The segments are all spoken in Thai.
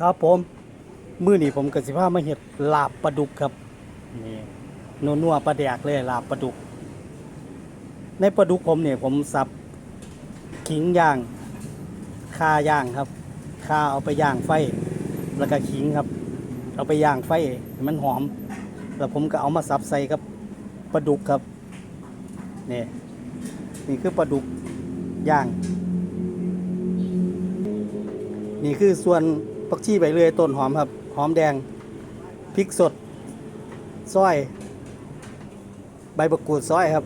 ครับผมมื้อนี้ผมกับสิพามาเฮ็ดลาบปลาดุกครับนี่นัวๆปลาแดกเลยลาบปลาดุก ในปลาดุกผมเนี่ยผมสับขิงย่างคาย่างครับคาเอาไปย่างไฟ แล้วก็ขิงครับ เอาไปย่างไฟมันหอม แล้วผมก็เอามาสับใส่กับปลาดุกครับนี่นี่คือปลาดุกย่าง นี่คือส่วน ปักชีใบเลื่อยต้นหอมครับ หอมแดงพริกสดซอย ใบมะกูดซอยครับ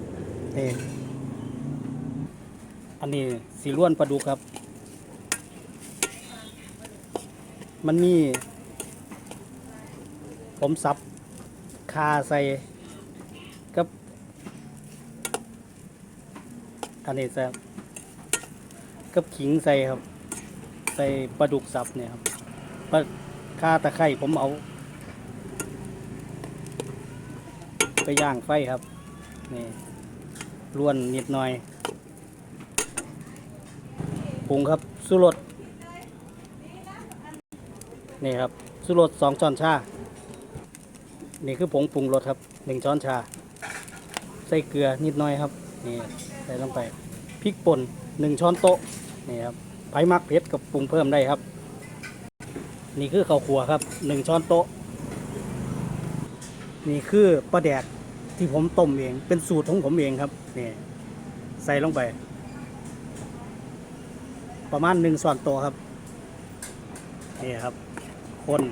นี่อันนี้สีล้วนปลาดุกครับ มันมี ผมสับคาใส่กับ อันนี้ใส่กับขิงใส่ครับ ใส่ปลาดุกสับเนี่ยครับ ปลาคาตะไคร่ผมเอา ไปย่างไฟครับ นี่ล้วนนิดหน่อยปรุงครับสุรสนี่ครับสุรสสองช้อนชา นี่คือผงปรุงรสครับหนึ่งช้อนชา ใส่เกลือนิดหน่อยครับ นี่ใส่ลงไปพริกป่นหนึ่งช้อนโต๊ะนี่ครับไผ่มักเผ็ดกับปรุงเพิ่มได้ครับ นี่คือข้าวขัวครับหนึ่งช้อนโต๊ะ นี่คือปลาแดกที่ผมต้มเอง เป็นสูตรของผมเองครับนี่ใส่ลงไป ประมาณหนึ่งส่วนโต๊ะครับนี่ครับ คน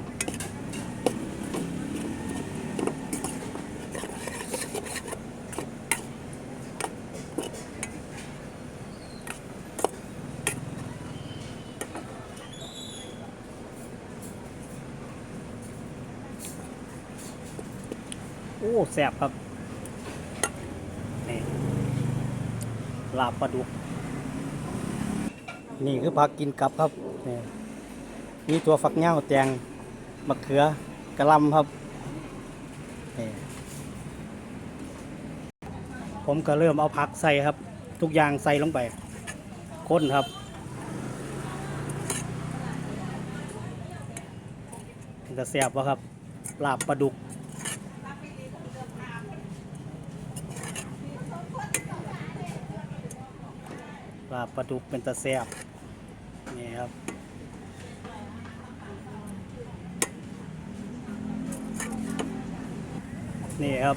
โอ้แสบครับนี่ลาบปลาดุก นี่คือผักกินกับครับนี่มีตัวฝักเง้าแตงมะเขือกระลำครับนี่ผมก็เริ่มเอาผักใส่ครับ ทุกอย่างใส่ลงไปค้นครับจะแสบวะครับลาบปลาดุก ลาบปลาดุกเป็นตะแซบนี่ครับนี่ครับ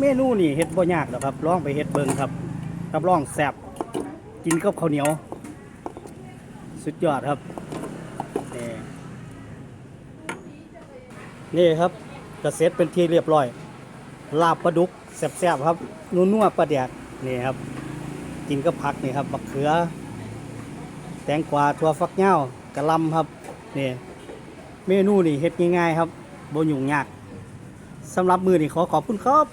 เมนูนี่เฮ็ดบ่ยากหรอกครับลองไปเฮ็ดเบิ่งครับรับรองแซ่บกินกับข้าวเหนียว สุดยอดครับนี่นี่ครับกระเซ็ตเป็นที่เรียบร้อย ลาบปลาดุกแซ่บๆครับนัวๆปลาแดกนี่ครับ กินก็ผักนี่ครับบักเขือ แตงกวาถั่วฟักเน่ากระลำครับนี่เมนูนี่เฮ็ดง่ายๆครับบ่ยุ่งยากสำหรับมือนี่ขอขอบคุณครับ